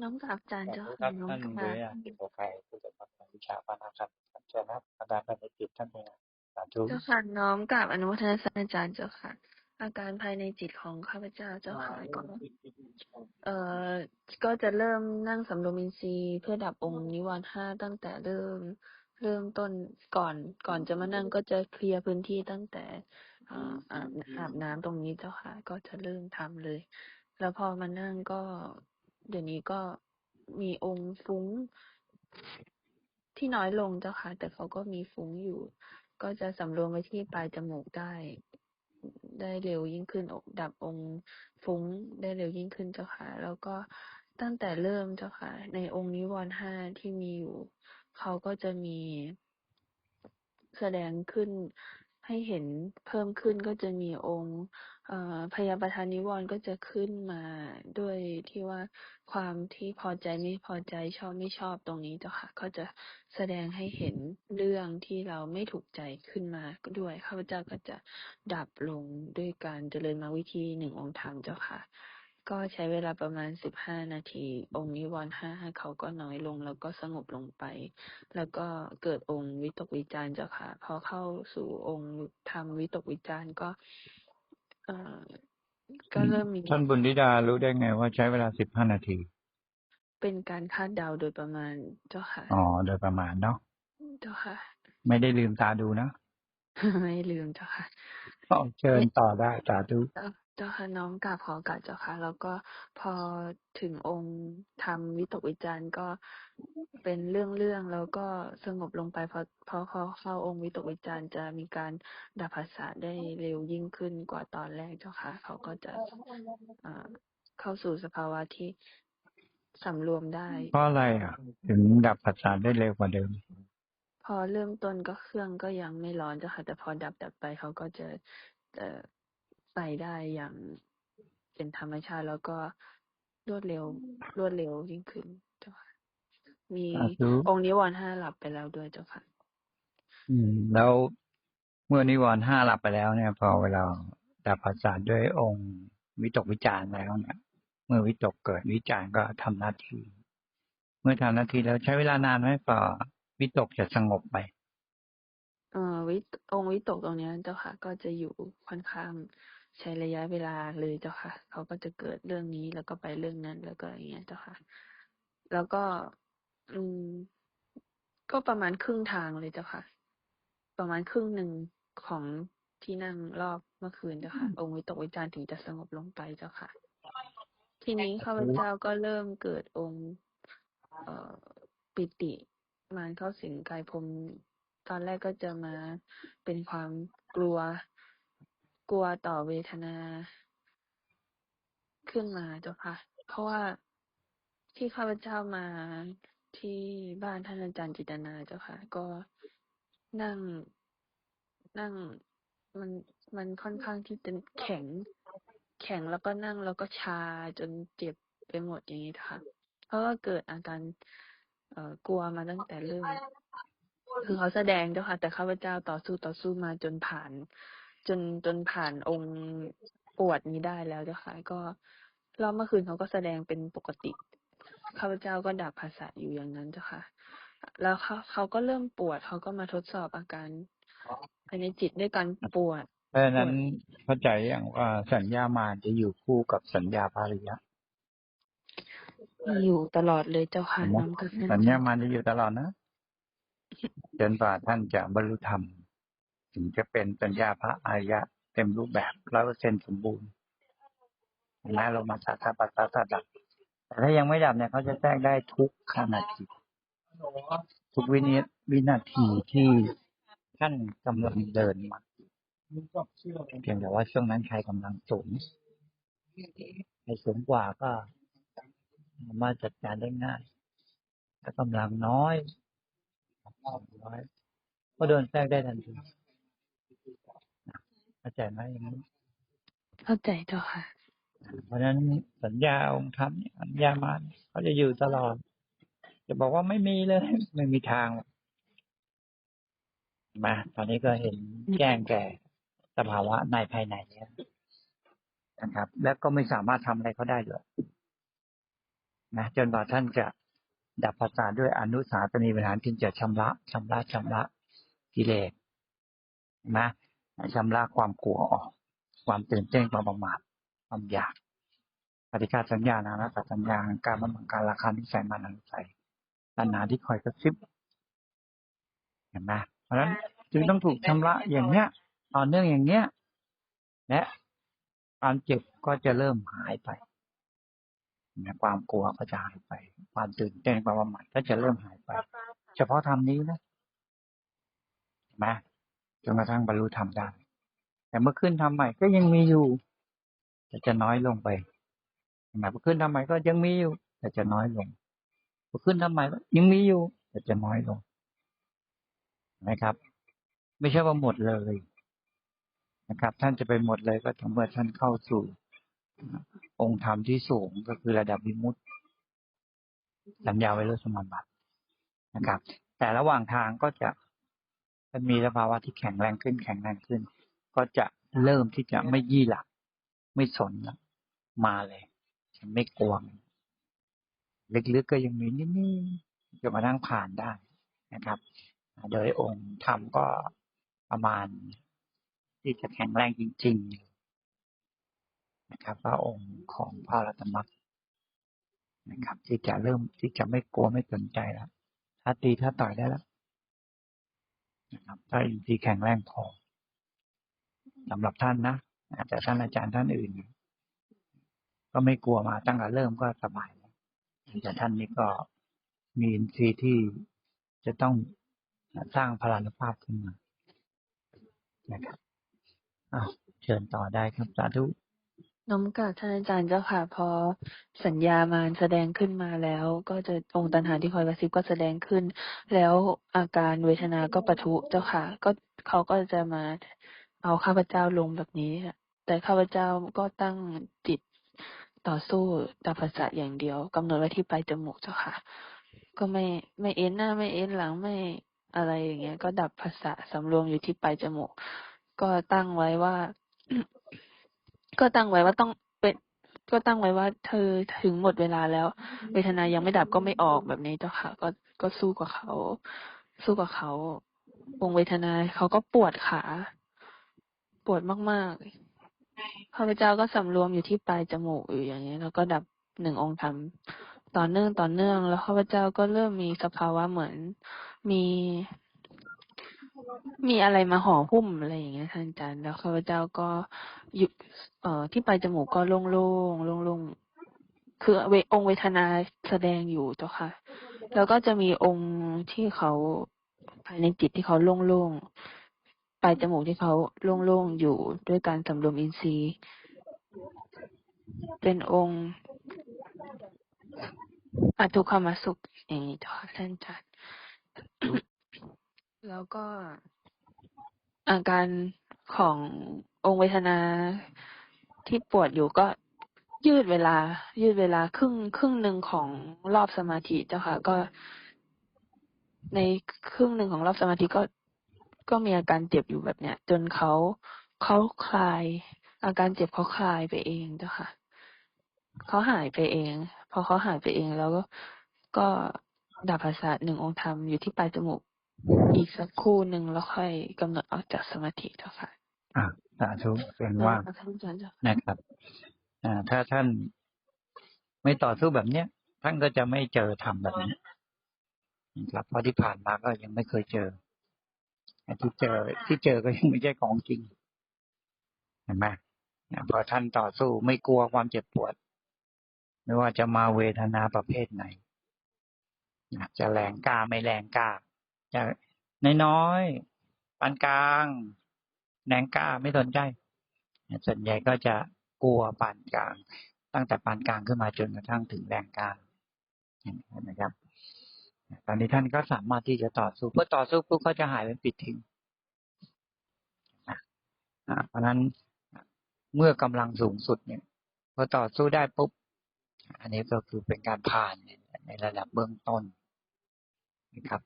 น้อมกราบอาจารย์สาเจ้าธุคค่ะรับน้อมท่านกดุราริบยางติโกไคผู้จัดการวิชาปานาครับเชิญครับอาจารย์ภายในจิตท่านเป็นไงสาธุเจ้าค่ะน้อมกราบอนุโมทนาสารอาจารย์เจ้าค่ะ อาการภายในจิตของข้าพเจ้าเจ้าค่ะก็เอ่อก็จะเริ่มนั่งสำรวมอินทรีย์เพื่อดับองค์นิวรณ์ห้าตั้งแต่เริ่มเริ่มต้นก่อนก่อนจะมานั่งก็จะเคลียร์พื้นที่ตั้งแต่อ่าอาบอาบน้ำตรงนี้เจ้าค่ะ ก็จะเริ่มทำเลย แล้วพอมานั่งก็ เดี๋ยวนี้ก็มีองค์ฟุ้งที่น้อยลงเจ้าค่ะ แต่เขาก็มีฟุ้งอยู่ ก็จะสำรวมไปที่ปลายจมูกได้ ได้เร็วยิ่งขึ้นอกดับองค์ฟุ้งได้เร็วยิ่งขึ้นเจ้าค่ะ แล้วก็ตั้งแต่เริ่มเจ้าค่ะ ในองค์นิวรณ์ห้าที่มีอยู่ เขาก็จะมีแสดงขึ้น ให้เห็นเพิ่มขึ้นก็จะมีองค์พยาประธานิวรณ์ก็จะขึ้นมาด้วยที่ว่าความที่พอใจไม่พอใจชอบไม่ชอบตรงนี้เจ้าค่ะ ก็จะแสดงให้เห็นเรื่องที่เราไม่ถูกใจขึ้นมาด้วยข้าพเจ้าก็จะดับลงด้วยการเจริญมาวิธีหนึ่งองค์ธรรมเจ้าค่ะ ก็ใช้เวลาประมาณสิบห้านาที องค์นิวรณ์ห้าเขาก็น้อยลงแล้วก็สงบลงไป แล้วก็เกิดองค์วิตกวิจารณ์เจ้าค่ะ พอเข้าสู่องค์ธรรมวิตกวิจารณ์ก็เอ่อก็เริ่มมีท่านบุญธิดารู้ได้ไงว่าใช้เวลาสิบห้านาที เป็นการคาดเดาโดยประมาณเจ้าค่ะ อ๋อ โดยประมาณเนาะ เจ้าค่ะ ไม่ได้ลืมตาดูนะ ไม่ลืมเจ้าค่ะก็เชิญต่อได้สาธุเจ้าเจ้าค่ะน้อมกราบขอโอกาสเจ้าค่ะ แล้วก็พอถึงองค์ธรรมวิตกวิจารณ์ก็เป็นเรื่องเรื่องๆแล้วก็สงบลงไปพอพอพอเข้าองค์วิตกวิจารณ์จะมีการดับภาษาทได้เร็วยิ่งขึ้นกว่าตอนแรกเจ้าค่ะ เขาก็จะอ่าเข้าสู่สภาวะที่สำรวมได้เพราะอะไรอะ ถึงดับผัสสะได้เร็วกว่าเดิม พอเริ่มต้นก็เครื่องก็ยังไม่ร้อนเจ้าค่ะแต่พอดับดับไปเขาก็จะ จะไปได้อย่างเป็นธรรมชาติแล้วก็รวดเร็ว รวดเร็วยิ่งขึ้นเจ้าค่ะมีสาธุองค์นิวรณ์ห้าหลับไปแล้วด้วยเจ้าค่ะอืม แล้วเมื่อนิวรณ์ห้าหลับไปแล้วเนี่ย พอเวลาดับผัสสะด้วยองค์วิตกวิจารณ์แล้วเนี่ยเมื่อวิตกเกิดวิจารณ์ก็ทำหน้าที่ เมื่อทำหน้าที่แล้วใช้เวลานานไหมฝ่าวิตกจะสงบไปเอ่อวิตองค์วิตกตรงเนี้ยเจ้าค่ะ ก็จะอยู่ค่อนข้าง ใช้ระยะเวลาเลยเจ้าค่ะ เขาก็จะเกิดเรื่องนี้แล้วก็ไปเรื่องนั้นแล้วก็อย่างเงี้ยเจ้าค่ะ แล้วก็อืมก็ประมาณครึ่งทางเลยเจ้าค่ะ ประมาณครึ่งหนึ่งของที่นั่งรอบเมื่อคืนเจ้าค่ะ องค์วิตกวิจารณ์ถึงจะสงบลงไปเจ้าค่ะ ทีนี้ข้าพเจ้าก็เริ่มเกิดองค์เอ่อปิติมารเข้าสิงกายพรหมตอนแรกก็จะมาเป็นความกลัว กลัวต่อเวทนาขึ้นมาเจ้าค่ะ เพราะว่าที่ข้าพเจ้ามาที่บ้านท่านอาจารย์จิตนาเจ้าค่ะ ก็นั่งนั่งมันมันค่อนข้างที่จะแข็ง แข็งแล้วก็นั่งแล้วก็ชาจนเจ็บไปหมดอย่างนี้ค่ะ เพราะว่าเกิดอาการเอ่อกลัวมาตั้งแต่เริ่มคือเขาแสดงเจ้าค่ะ แต่ข้าพเจ้าต่อสู้ต่อสู้มาจนผ่าน จนจนผ่านองค์ปวดนี้ได้แล้วเจ้าค่ะ ก็รอบเมื่อคืนเขาก็แสดงเป็นปกติข้าพเจ้าก็ดับภาษาทอยู่อย่างนั้นเจ้าค่ะ แล้วเขาเขาก็เริ่มปวดเขาก็มาทดสอบอาการภายในจิตด้วยการปวดเพราะฉะนั้นเข้าใจอย่างว่าสัญญามารจะอยู่คู่กับสัญญาภาริยะมีอยู่ตลอดเลยเจ้าค่ะเห็นไหมน้ำกับสัญญามารจะอยู่ตลอดนะจนกว่าท่านจะบรรลุธรรม ถึงจะเป็นสัญญาพระอริยะ เต็มรูปแบบร้อยเปอร์เซ็นสมบูรณ์เห็นไหมเรามาสัตตปัสสะสัตดับ แต่ถ้ายังไม่ดับเนี่ยเขาจะแทรกได้ทุกขณะจิตทุกวินิวินาทีที่ท่านกำลังเดินมาเพียงแต่ว่าช่วงนั้นใครกำลังสูงใครสูงกว่าก็สามารถจัดการได้ง่าย ถ้ากำลังน้อยน้อย ก็โดนแทรกได้ทันที เข้าใจไหมอย่างนี้เข้าใจเจ้าค่ะ เพราะฉะนั้นสัญญาองค์ธรรมเนี่ยสัญญามาเขาจะอยู่ตลอด จะบอกว่าไม่มีเลย ไม่มีทางหรอกมาตอนนี้ก็เห็นแจ้งแก่สภาวะในภายในแล้วนะครับ แล้วก็ไม่สามารถทำอะไรเขาได้เลยนะจนกว่าท่านจะดับภาษาทด้วยอนุสาสนีปัญหารจึงจะชำระชำระชำระกิเลสนะ ชำระความกลัวออก ความตื่นเต้นความประมาทความอยากปฏิฆาสัญญานานาสัญญาการมันบังการราคานิสัยมันอนุสัยตัณหาที่คอยกระซิบเห็นไหมเพราะฉะนั้นจึงต้องถูกชำระอย่างเนี้ยต่อเนื่องอย่างเนี้ยและความเจ็บก็จะเริ่มหายไปนะความกลัวก็จะหายไป ความตื่นเต้นความประมาทก็จะเริ่มหายไป เฉพาะธรรมนี้นะเห็นไหม จนกระทั่งบรรลุธรรมได้ แต่เมื่อขึ้นทำใหม่ก็ยังมีอยู่ แต่จะน้อยลงไปเห็นไหมพอขึ้นทำใหม่ก็ยังมีอยู่ แต่จะน้อยลงพอขึ้นทำใหม่ก็ยังมีอยู่ แต่จะน้อยลงนะครับ ไม่ใช่ว่าหมดเลยนะครับ ท่านจะไปหมดเลยก็ต่อเมื่อท่านเข้าสู่องค์ธรรมที่สูงก็คือระดับวิมุตติสัญญาไวโรสมบัตินะครับ แต่ระหว่างทางก็จะ มันมีสภาวะที่แข็งแรงขึ้นแข็งแรงขึ้น ก็จะเริ่มที่จะไม่ยี่หลัก ไม่สนละมาเลย ฉันไม่กลัวมันลึกๆก็ยังมีนิ่งๆจะมานั่งผ่านได้นะครับ โดยองค์ธรรมก็ประมาณ ที่จะแข็งแรงจริง ๆ นะครับพระองค์ของพระรัตนมรรคนะครับ ที่จะเริ่มที่จะไม่กลัวไม่สนใจแล้วถ้าตีถ้าต่อยได้แล้ว นะครับ ถ้าอินทรีย์แข็งแรงพอสำหรับท่านนะแต่ท่านอาจารย์ท่านอื่น ก็ไม่กลัวมาตั้งแต่เริ่มก็สบายแล้วแต่ท่านนี้ก็มีอินทรีย์ที่จะต้องสร้างพลานุภาพขึ้นมานะครับอ้าวเชิญต่อได้ครับสาธุ น้อมกราบท่านอาจารย์เจ้าค่ะพอสัญญามารแสดงขึ้นมาแล้ว ก็จะองค์ตัณหาที่คอยกระซิบก็แสดงขึ้น แล้วอาการเวทนาก็ปะทุเจ้าค่ะ ก็เขาก็จะมาเอาข้าพเจ้าลงแบบนี้แต่ข้าพเจ้าก็ตั้งจิตต่อสู้ดับภาษาอย่างเดียวกำหนดไว้ที่ปลายจมูกเจ้าค่ะ ก็ไม่ไม่เอ็นหน้าไม่เอ็นหลังไม่อะไรอย่างเงี้ย ก็ดับภาษาสำรวมอยู่ที่ปลายจมูก ก็ตั้งไว้ว่า ก็ตั้งไว้ว่าต้องเป็น ก็ตั้งไว้ว่า เธอถึงหมดเวลาแล้ว เวทนายังไม่ดับก็ไม่ออกแบบนี้เจ้าค่ะ ก็ก็สู้กับเขา สู้กับเขาวงเวทนาเขาก็ปวดขา ปวดมากๆข้าพเจ้าก็สำรวมอยู่ที่ปลายจมูกอยู่อย่างนี้ยแล้วก็ดับหนึ่งองค์ธรรมต่อเนื่องต่อเนื่อง แล้วข้าพเจ้าก็เริ่มมีสภาวะเหมือนมี มีอะไรมาห่อหุ้มอะไรอย่างเงี้ยท่านอาจารย์แล้วข้าพเจ้าก็อยู่เอ่อที่ปลายจมูกก็โล่งๆโล่งๆคือเวองค์เวทนาแสดงอยู่เจ้าค่ะ แล้วก็จะมีองค์ที่เขาภายในจิตที่เขาโล่งๆปลายจมูกที่เขาโล่งๆอยู่ด้วยการสำรวมอินทรีย์ เป็นองค์อทุกขมสุขอย่างนี้เจ้าค่ะท่านอาจารย์ แล้วก็อาการขององค์เวทนาที่ปวดอยู่ก็ยืดเวลา ยืดเวลาครึ่งครึ่งหนึ่งของรอบสมาธิเจ้าค่ะ ก็ ในครึ่งหนึ่งของรอบสมาธิก็ก็มีอาการเจ็บอยู่แบบเนี้ย จนเขาเขาคลาย อาการเจ็บเขาคลายไปเองเจ้าค่ะเขาหายไปเอง พอเขาหายไปเองแล้วก็ก็ดับภาษาทหนึ่งองค์ธรรมอยู่ที่ปลายจมูก อีกสักครู่หนึ่งแล้วค่อยกำหนดออกจากสมาธิเจ้าค่ะ อ่าสาธุเป็นว่าแล้วท่านอาจารย์เจ้าค่ะนะครับ อ่า ถ้าท่านไม่ต่อสู้แบบเนี้ยท่านก็จะไม่เจอธรรมแบบนี้นะครับเพราะที่ผ่านมาก็ยังไม่เคยเจอแต่ที่เจอที่เจอก็ยังไม่ใช่ของจริงเห็นไหมนะพอท่านต่อสู้ไม่กลัวความเจ็บปวด ไม่ว่าจะมาเวทนาประเภทไหนนะจะแรงกล้าไม่แรงกล้า จะน้อยๆปานกลางแรงกล้าไม่สนใจ ส่วนใหญ่ก็จะกลัวปานกลาง ตั้งแต่ปานกลางขึ้นมาจนกระทั่งถึงแรงกลางนไหมครับ ตอนนี้ท่านก็สามารถที่จะต่อสู้เพื่อต่อสู้ปุ๊บก็จะหายเป็นปิดทิ้งเพราะฉะนั้นเมื่อกำลังสูงสุดเนี่ยพอต่อสู้ได้ปุ๊บ อันนี้ก็คือเป็นการผ่านในระดับเบื้องต้นนะครับ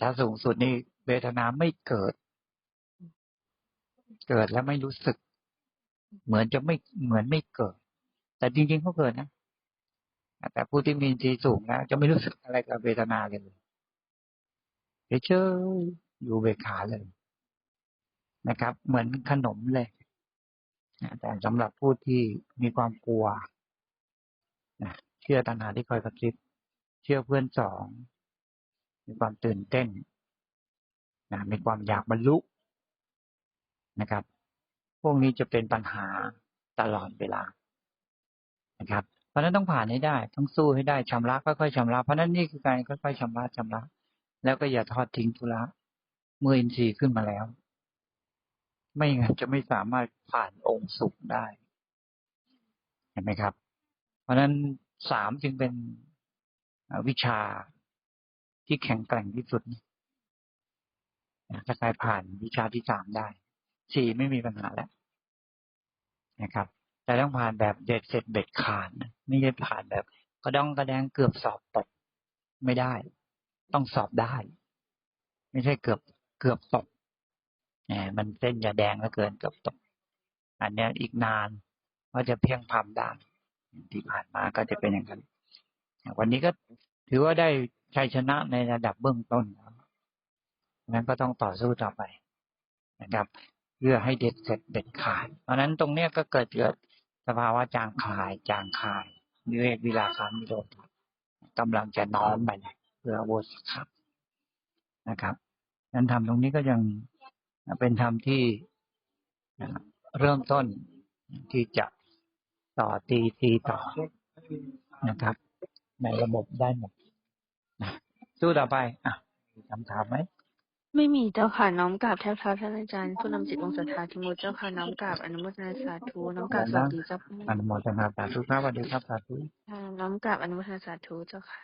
ถ้าสูงสุดนี่เวทนาไม่เกิด เกิดแล้วไม่รู้สึก เหมือนจะไม่เหมือนไม่เกิด แต่จริงๆก็เกิดนะแต่ผู้ที่มีทีสูงนะจะไม่รู้สึกอะไรกับเวทนาเลยเฉยอยู่เบกขาเลยนะครับ เหมือนขนมเลยแต่สำหรับผู้ที่มีความกลัวนะเชื่อตัณหาที่คอยกระซิบเชื่อเพื่อนสอง มีความตื่นเต้นนะมีความอยากบรรลุนะครับ พวกนี้จะเป็นปัญหาตลอดเวลานะครับ เพราะนั้นต้องผ่านให้ได้ ต้องสู้ให้ได้ชำระค่อยๆชำระ เพราะนั้นนี่คือการค่อยๆชำระชำระ แล้วก็อย่าทอดทิ้งธุระเมื่ออินทรีย์ขึ้นมาแล้ว ไม่งั้นจะไม่สามารถผ่านองค์สุขได้ เห็นไหมครับ เพราะนั้นสามจึงเป็นวิชา ที่แข็งแกร่งที่สุดนะถ้าใครผ่านวิชาที่สามได้สี่ไม่มีปัญหาแล้วนะครับ แต่ต้องผ่านแบบเด็ดเสร็จเบ็ดขาดนะไม่ใช่ผ่านแบบกระดองกระแดงเกือบสอบตกไม่ได้ ต้องสอบได้ ไม่ใช่เกือบเกือบตกแหมมันเส้นอย่าแดงแล้วเกินเกือบตก อันนี้อีกนานว่าจะเพียงพำได้ที่ผ่านมาก็จะเป็นอย่างนั้นวันนี้ก็ถือว่าได้ ชัยชนะในระดับเบื้องต้นนั้นก็ต้องต่อสู้ต่อไปนะครับ เพื่อให้เด็ดเสร็จเด็ดขาด เพราะฉะนั้นตรงเนี้ยก็เกิดเกิดสภาวะจางคาย จางคายนิเวศวิลาคามิโรธกำลังจะน้อมไปเลยเพื่อโวสครับนะครับนั้นทำตรงนี้ก็ยังเป็นธรรมที่เริ่มต้นที่จะต่อตีตีต่อนะครับ ในระบบได้หมด สู้ต่อไป อะมีคำถามไหม ไม่มีเจ้าค่ะน้อมกราบแทบเท้าท่านอาจารย์ผู้นำจิตองค์ศรัทธาทิมุตเจ้าค่ะน้อมกราบอนุโมทนาสาธุน้อมกราบสวัสดีเจ้าค่ะอนุโมทนาสาธุครับสวัสดีครับสาธุน้อมกราบอนุโมทนาสาธุเจ้าค่ะ